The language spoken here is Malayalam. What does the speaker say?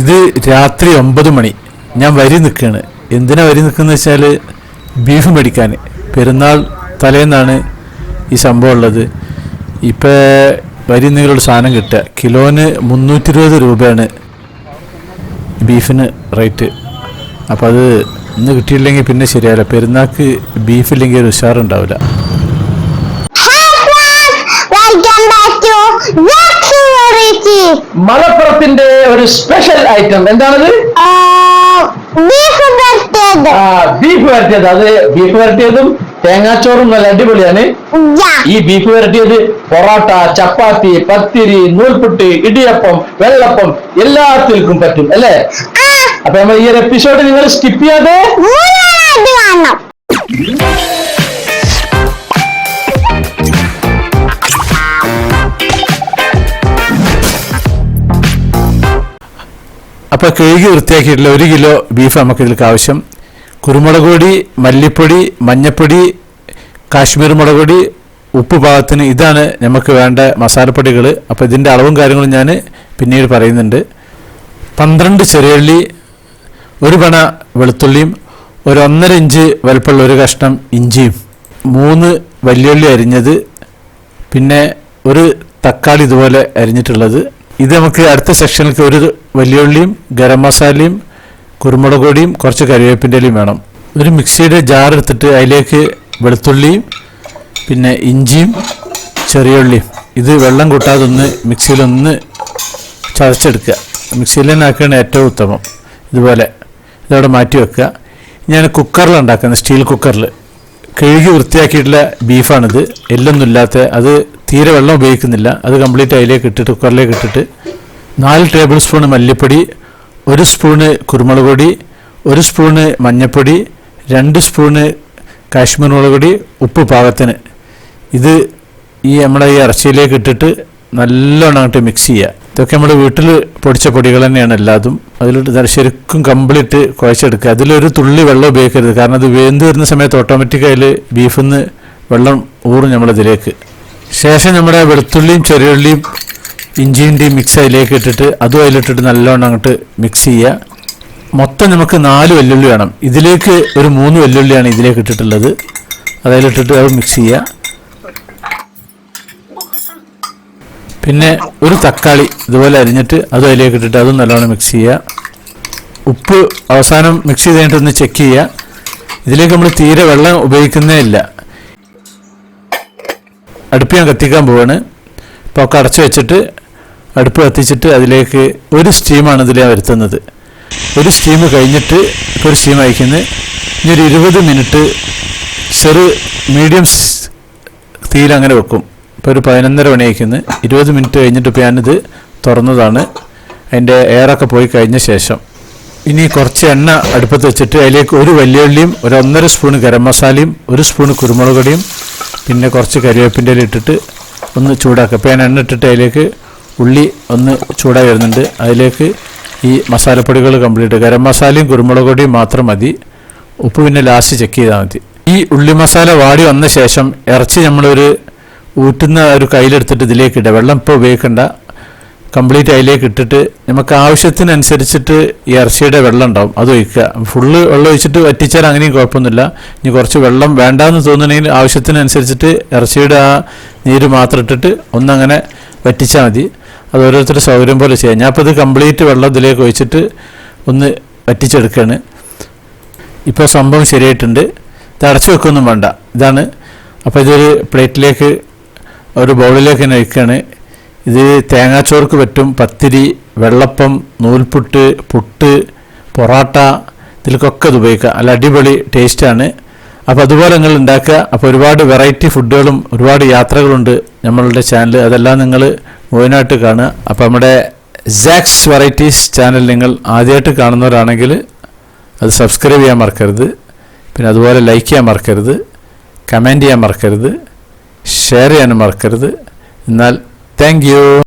ഇത് രാത്രി ഒമ്പത് മണി. ഞാൻ വരി നിൽക്കുകയാണ് എന്തിനാ വരി നിൽക്കുന്നത് വെച്ചാൽ ബീഫ് മേടിക്കാൻ പെരുന്നാൾ തലേന്നാണ് ഈ സംഭവം ഉള്ളത്. ഇപ്പോൾ വരി നിങ്ങളോട് സാധനം കിട്ടുക. കിലോന് മുന്നൂറ്റി ഇരുപത് രൂപയാണ് ബീഫിന് റേറ്റ്. അപ്പോൾ അത് ഇന്ന് കിട്ടിയില്ലെങ്കിൽ പിന്നെ ശരിയാവില്ല. പെരുന്നാൾക്ക് ബീഫില്ലെങ്കിൽ ഒരു ഉഷാറുണ്ടാവില്ല. മലപ്പുറത്തിന്റെ ഒരു സ്പെഷ്യൽ ഐറ്റം എന്താണത്? ബീഫ് വരട്ടിയത്. അത് ബീഫ് വരട്ടിയതും തേങ്ങാച്ചോറും നല്ല അടിപൊളിയാണ്. ഈ ബീഫ് വരട്ടിയത് പൊറോട്ട ചപ്പാത്തി പത്തിരി നൂൽപുട്ട് ഇടിയപ്പം വെള്ളപ്പം എല്ലാത്തിൽക്കും പറ്റും അല്ലേ? അപ്പൊ നമ്മൾ ഈ ഒരു എപ്പിസോഡ് നിങ്ങൾ സ്കിപ്പ് ചെയ്യാതെ കഴുകി വൃത്തിയാക്കിയിട്ടുള്ള ഒരു കിലോ ബീഫ് നമുക്ക് ഇതിലേക്ക് ആവശ്യം. കുരുമുളക് പൊടി മല്ലിപ്പൊടി മഞ്ഞപ്പൊടി കാശ്മീർ മുളക് പൊടി ഉപ്പ് പാകത്തിന് ഇതാണ് നമുക്ക് വേണ്ട മസാലപ്പൊടികൾ അപ്പോൾ ഇതിന്റെ അളവും കാര്യങ്ങളും ഞാൻ പിന്നീട് പറയുന്നുണ്ട്. പന്ത്രണ്ട് ചെറിയുള്ളി ഒരു പണ വെളുത്തുള്ളിയും ഒരു ഒന്നര ഇഞ്ച് വലുപ്പമുള്ള ഒരു കഷ്ണം ഇഞ്ചിയും മൂന്ന് വലിയുള്ളി അരിഞ്ഞത് പിന്നെ ഒരു തക്കാളി ഇതുപോലെ അരിഞ്ഞിട്ടുള്ളത്. ഇത് നമുക്ക് അടുത്ത സെക്ഷനിലേക്ക് ഒരു വലിയുള്ളിയും ഗരം മസാലയും കുരുമുളക് പൊടിയും കുറച്ച് കറിവേപ്പിന്റെ ഇലയും വേണം. ഒരു മിക്സിയുടെ ജാർ എടുത്തിട്ട് അതിലേക്ക് വെളുത്തുള്ളിയും പിന്നെ ഇഞ്ചിയും ചെറിയ ഉള്ളിയും. ഇത് വെള്ളം കൂട്ടാതെ ഒന്ന് മിക്സിയിലൊന്ന് ചതച്ചെടുക്കുക. മിക്സിയിൽ തന്നെ ആക്കുകയാണ് ഏറ്റവും ഉത്തമം. ഇതുപോലെ ഇതവിടെ മാറ്റി വെക്കുക. ഞാൻ കുക്കറിൽ ഉണ്ടാക്കുന്നത് സ്റ്റീൽ കുക്കറിൽ. കഴുകി വൃത്തിയാക്കിയിട്ടുള്ള ബീഫാണിത്. എല്ലൊന്നും ഇല്ലാത്ത അത് തീരെ വെള്ളം ഉപയോഗിക്കുന്നില്ല. അത് കംപ്ലീറ്റ് അതിലേക്ക് ഇട്ടിട്ട് കുക്കറിലേക്ക് ഇട്ടിട്ട് നാല് ടേബിൾ സ്പൂണ് മല്ലിപ്പൊടി ഒരു സ്പൂണ് കുരുമുളക് പൊടി ഒരു സ്പൂണ് മഞ്ഞൾപ്പൊടി രണ്ട് സ്പൂണ് കാശ്മീർ മുളക് പൊടി ഉപ്പ് പാകത്തിന്. ഇത് ഈ നമ്മുടെ ഈ ഇറച്ചിയിലേക്ക് ഇട്ടിട്ട് നല്ലോണം അങ്ങോട്ട് മിക്സ് ചെയ്യുക. ഇതൊക്കെ നമ്മൾ വീട്ടിൽ പൊടിച്ച പൊടികൾ തന്നെയാണ് എല്ലാതും. അതിലിട്ട് ശരിക്കും കംപ്ലീറ്റ് കുഴച്ചെടുക്കുക. അതിലൊരു തുള്ളി വെള്ളം ഉപയോഗിക്കരുത്. കാരണം അത് വേന്ത് വരുന്ന സമയത്ത് ഓട്ടോമാറ്റിക്കായി ബീഫിൽ നിന്ന് വെള്ളം ഊറും നമ്മളിതിലേക്ക്. ശേഷം നമ്മുടെ വെളുത്തുള്ളിയും ചെറിയുള്ളിയും ഇഞ്ചിന്റെയും മിക്സ് അതിലേക്ക് ഇട്ടിട്ട് അതും അതിലിട്ടിട്ട് നല്ലോണം അങ്ങോട്ട് മിക്സ് ചെയ്യുക. മൊത്തം നമുക്ക് നാല് വെല്ലുള്ളി വേണം. ഇതിലേക്ക് ഒരു മൂന്ന് വെല്ലുള്ളിയാണ് ഇതിലേക്ക് ഇട്ടിട്ടുള്ളത്. അതിലിട്ടിട്ട് അത് മിക്സ് ചെയ്യുക. പിന്നെ ഒരു തക്കാളി ഇതുപോലെ അരിഞ്ഞിട്ട് അതും അതിലേക്ക് ഇട്ടിട്ട് അതും നല്ലോണം മിക്സ് ചെയ്യുക. ഉപ്പ് അവസാനം മിക്സ് ചെയ്ത് കഴിഞ്ഞിട്ടൊന്ന് ചെക്ക് ചെയ്യുക. ഇതിലേക്ക് നമ്മൾ തീരെ വെള്ളം ഉപയോഗിക്കുന്നേ ഇല്ല. അടുപ്പ് ഞാൻ കത്തിക്കാൻ പോവാണ്. അപ്പോൾ ഒക്കെ അടച്ചു വെച്ചിട്ട് അടുപ്പ് കത്തിച്ചിട്ട് അതിലേക്ക് ഒരു സ്റ്റീമാണ് ഇതിൽ ഞാൻ വരുത്തുന്നത്. ഒരു സ്റ്റീം കഴിഞ്ഞിട്ട് ഒരു സ്റ്റീം അയക്കുന്നത് ഇനി ഒരു ഇരുപത് മിനിറ്റ് ചെറു മീഡിയം തീയിൽ അങ്ങനെ വെക്കും. ഇപ്പോൾ ഒരു പതിനൊന്നര മണി അയക്കുന്നത് ഇരുപത് മിനിറ്റ് കഴിഞ്ഞിട്ട് ഇപ്പോൾ ഞാനിത് തുറന്നതാണ്. അതിന്റെ എയറൊക്കെ പോയി കഴിഞ്ഞ ശേഷം. ഇനി കുറച്ച് എണ്ണ അടുപ്പത്ത് വെച്ചിട്ട് അതിലേക്ക് ഒരു വലിയ ഉള്ളിയും ഒരു ഒന്നര സ്പൂൺ ഗരം മസാലയും ഒരു സ്പൂൺ കുരുമുളക് പൊടിയും പിന്നെ കുറച്ച് കരിവേപ്പിന്റെ ഇട്ടിട്ട് ഒന്ന് ചൂടാക്കുക. അപ്പോൾ ഞാൻ എണ്ണ ഇട്ടിട്ട് അതിലേക്ക് ഉള്ളി ഒന്ന് ചൂടായി വരുന്നുണ്ട്. അതിലേക്ക് ഈ മസാലപ്പൊടികൾ കംപ്ലീറ്റ് ഗരം മസാലയും കുരുമുളക് പൊടിയും മാത്രം മതി. ഉപ്പ് പിന്നെ ലാസ്റ്റ് ചെക്ക് ചെയ്താൽ മതി. ഈ ഉള്ളി മസാല വാടി വന്ന ശേഷം ഇറച്ചി നമ്മളൊരു ഊറ്റുന്ന ഒരു കയ്യിലെടുത്തിട്ട് ഇതിലേക്ക് ഇടുക. വെള്ളം ഇപ്പോൾ ഉപയോഗിക്കണ്ട. കംപ്ലീറ്റ് അതിലേക്ക് ഇട്ടിട്ട് നമുക്ക് ആവശ്യത്തിനനുസരിച്ചിട്ട് ഈ ഇറച്ചിയുടെ വെള്ളം ഉണ്ടാവും അത് ഒഴിക്കുക. ഫുള്ള് വെള്ളം ഒഴിച്ചിട്ട് വറ്റിച്ചാൽ അങ്ങനെയും കുഴപ്പമൊന്നുമില്ല. ഇനി കുറച്ച് വെള്ളം വേണ്ടാന്ന് തോന്നുന്നെങ്കിൽ ആവശ്യത്തിനനുസരിച്ചിട്ട് ഇറച്ചിയുടെ ആ നീര് മാത്രം ഇട്ടിട്ട് ഒന്നങ്ങനെ വറ്റിച്ചാൽ മതി. അത് ഓരോരുത്തരുടെ സൗകര്യം പോലെ ചെയ്യാം. ഞാൻ അപ്പോൾ ഇത് കംപ്ലീറ്റ് വെള്ളം ഇതിലേക്ക് ഒഴിച്ചിട്ട് ഒന്ന് വറ്റിച്ചെടുക്കുകയാണ്. ഇപ്പോൾ സംഭവം ശരിയായിട്ടുണ്ട്. ഇത് അടച്ചു വെക്കൊന്നും വേണ്ട. ഇതാണ്. അപ്പോൾ ഇതൊരു പ്ലേറ്റിലേക്ക് ഒരു ബൗളിലേക്ക് തന്നെ ഒഴിക്കുകയാണ്. ഇത് തേങ്ങാച്ചോർക്ക് പറ്റും പത്തിരി വെള്ളപ്പം നൂൽപുട്ട് പുട്ട് പൊറാട്ട ഇതിലേക്കൊക്കെ ഇത് ഉപയോഗിക്കാം നല്ല അടിപൊളി ടേസ്റ്റാണ്. അപ്പോൾ അതുപോലെ നിങ്ങൾ ഉണ്ടാക്കുക. അപ്പോൾ ഒരുപാട് വെറൈറ്റി ഫുഡുകളും ഒരുപാട് യാത്രകളുണ്ട് നമ്മളുടെ ചാനൽ അതെല്ലാം നിങ്ങൾ മുഴുവനായിട്ട് കാണുക. അപ്പോൾ നമ്മുടെ സാക്സ് വെറൈറ്റീസ് ചാനൽ നിങ്ങൾ ആദ്യമായിട്ട് കാണുന്നവരാണെങ്കിൽ അത് സബ്സ്ക്രൈബ് ചെയ്യാൻ മറക്കരുത്. പിന്നെ അതുപോലെ ലൈക്ക് ചെയ്യാൻ മറക്കരുത്. കമന്റ് ചെയ്യാൻ മറക്കരുത്. ഷെയർ ചെയ്യാനും മറക്കരുത്. എന്നാൽ Thank you.